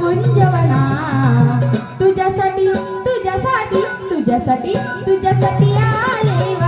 गुंजवना तुझ्यासाठी तुझ्यासाठी तुझ्यासाठी तुझ्यासाठी आले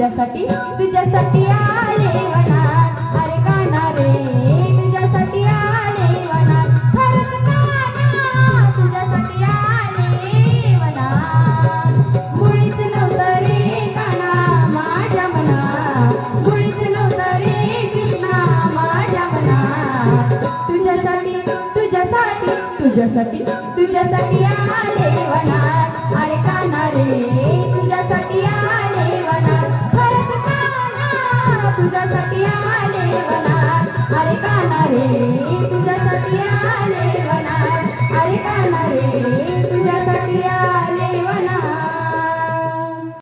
तुझ्यासाठी तुझ्यासाठी आले वनात. अरे काना रे तुझ्यासाठी आले वनात. खरंच काना तुझ्यासाठी आले वनात. मुळीच नव्हतं रे काना माझ्या मनात. मुळीच नव्हतं रे कृष्णा तुझ्यासाठी तुझ्यासाठी तुझ्यासाठी तुझ्यासाठी आले वनात. अरे काना रे. विकासासाठी आम्हाला